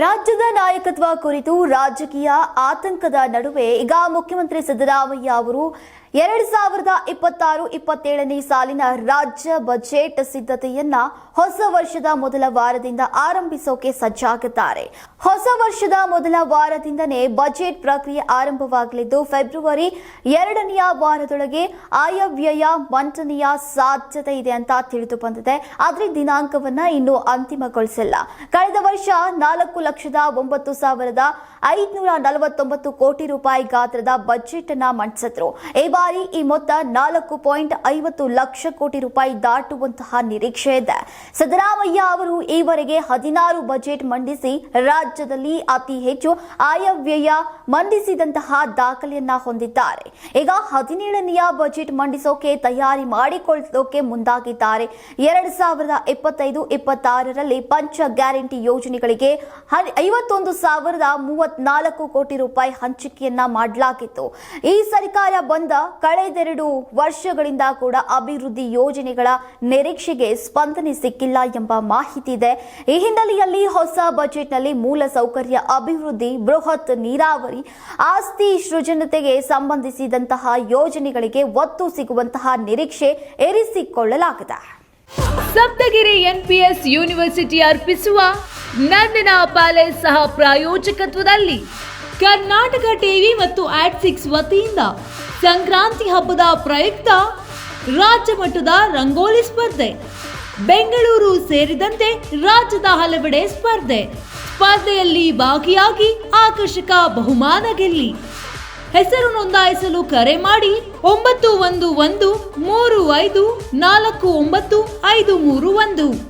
ರಾಜ್ಯದ ನಾಯಕತ್ವ ಕುರಿತು ರಾಜಕೀಯ ಆತಂಕದ ನಡುವೆ ಈಗ ಮುಖ್ಯಮಂತ್ರಿ ಸಿದ್ದರಾಮಯ್ಯ ಅವರು ಎರಡ್ ಸಾವಿರದ ಇಪ್ಪತ್ತಾರು ಇಪ್ಪತ್ತೇಳನೇ ಸಾಲಿನ ರಾಜ್ಯ ಬಜೆಟ್ ಸಿದ್ಧತೆಯನ್ನ ಹೊಸ ವರ್ಷದ ಮೊದಲ ವಾರದಿಂದ ಆರಂಭಿಸೋಕೆ ಸಜ್ಜಾಗಿದ್ದಾರೆ. ಹೊಸ ವರ್ಷದ ಮೊದಲ ವಾರದಿಂದನೇ ಬಜೆಟ್ ಪ್ರಕ್ರಿಯೆ ಆರಂಭವಾಗಲಿದ್ದು, ಫೆಬ್ರವರಿ ಎರಡನೆಯ ವಾರದೊಳಗೆ ಆಯವ್ಯಯ ಮಂಡನೆಯ ಸಾಧ್ಯತೆ ಇದೆ ಅಂತ ತಿಳಿದು ಬಂದಿದೆ. ಆದ್ರೆ ದಿನಾಂಕವನ್ನ ಇನ್ನೂ ಅಂತಿಮಗೊಳಿಸಿಲ್ಲ. ಕಳೆದ ವರ್ಷ ನಾಲ್ಕು ಲಕ್ಷದ ಒಂಬತ್ತು ಸಾವಿರದ ಐದುನೂರ ನಲವತ್ತೊಂಬತ್ತು ಕೋಟಿ ರೂಪಾಯಿ ಗಾತ್ರದ ಬಜೆಟ್ ಅನ್ನ ಮಂಡಿಸಿದ್ರು. ಈ ಬಾರಿ ಈ ಮೊತ್ತ ನಾಲ್ಕು ಪಾಯಿಂಟ್ ಐವತ್ತು ಲಕ್ಷ ಕೋಟಿ ರೂಪಾಯಿ ದಾಟುವಂತಹ ನಿರೀಕ್ಷೆ ಇದೆ. ಸಿದ್ದರಾಮಯ್ಯ ಅವರು ಈವರೆಗೆ ಹದಿನಾರು ಬಜೆಟ್ ಮಂಡಿಸಿ ರಾಜ್ಯದಲ್ಲಿ ಅತಿ ಹೆಚ್ಚು ಆಯವ್ಯಯ ಮಂಡಿಸಿದಂತಹ ದಾಖಲೆಯನ್ನ ಹೊಂದಿದ್ದಾರೆ. ಈಗ ಹದಿನೇಳನೆಯ ಬಜೆಟ್ ಮಂಡಿಸೋಕೆ ತಯಾರಿ ಮಾಡಿಕೊಳ್ಳೋಕೆ ಮುಂದಾಗಿದ್ದಾರೆ. ಎರಡ್ ಸಾವಿರದ ಇಪ್ಪತ್ತೈದು ಇಪ್ಪತ್ತಾರರಲ್ಲಿ ಪಂಚ ಗ್ಯಾರಂಟಿ ಯೋಜನೆಗಳಿಗೆ ಐವತ್ತೊಂದು ಸಾವಿರದ ಮೂವತ್ನಾಲ್ಕು ಕೋಟಿ ರೂಪಾಯಿ ಹಂಚಿಕೆಯನ್ನ ಮಾಡಲಾಗಿತ್ತು. ಈ ಸರ್ಕಾರ ಬಂದ ಕಳೆದೆರಡು ವರ್ಷಗಳಿಂದ ಕೂಡ ಅಭಿವೃದ್ಧಿ ಯೋಜನೆಗಳ ನಿರೀಕ್ಷೆಗೆ ಸ್ಪಂದನೆ ಸಿಕ್ಕಿಲ್ಲ ಎಂಬ ಮಾಹಿತಿ ಇದೆ. ಈ ಹಿನ್ನೆಲೆಯಲ್ಲಿ ಹೊಸ ಬಜೆಟ್ನಲ್ಲಿ ಮೂಲ ಸೌಕರ್ಯ ಅಭಿವೃದ್ಧಿ, ಬೃಹತ್ ನೀರಾವರಿ, ಆಸ್ತಿ ಸೃಜನತೆಗೆ ಸಂಬಂಧಿಸಿದಂತಹ ಯೋಜನೆಗಳಿಗೆ ಒತ್ತು ಸಿಗುವಂತಹ ನಿರೀಕ್ಷೆ ಏರಿಸಿಕೊಳ್ಳಲಾಗಿದೆ ಸಪ್ತಗಿರಿ ಎನ್ಪಿಎಸ್ ಯೂನಿವರ್ಸಿಟಿ ಅರ್ಪಿಸುವ ನಂದನಾ ಪ್ಯಾಲೇಸ್ ಸಹ ಪ್ರಾಯೋಜಕತ್ವದಲ್ಲಿ. ಕರ್ನಾಟಕ ಟಿವಿ ಮತ್ತು ಆಕ್ಸಿಕ್ಸ್ ವತಿಯಿಂದ ಸಂಕ್ರಾಂತಿ ಹಬ್ಬದ ಪ್ರಯುಕ್ತ ರಾಜ್ಯ ಮಟ್ಟದ ರಂಗೋಲಿ ಸ್ಪರ್ಧೆ. ಬೆಂಗಳೂರು ಸೇರಿದಂತೆ ರಾಜ್ಯದ ಹಲವೆಡೆ ಸ್ಪರ್ಧೆ. ಸ್ಪರ್ಧೆಯಲ್ಲಿ ಭಾಗಿಯಾಗಿ ಆಕರ್ಷಕ ಬಹುಮಾನ ಗೆಲ್ಲಿ. ಹೆಸರು ನೋಂದಾಯಿಸಲು ಕರೆ ಮಾಡಿ ಒಂಬತ್ತು ಒಂದು ಒಂದು ಮೂರು ಐದು ನಾಲ್ಕು ಒಂಬತ್ತು ಐದು ಮೂರು ಒಂದು.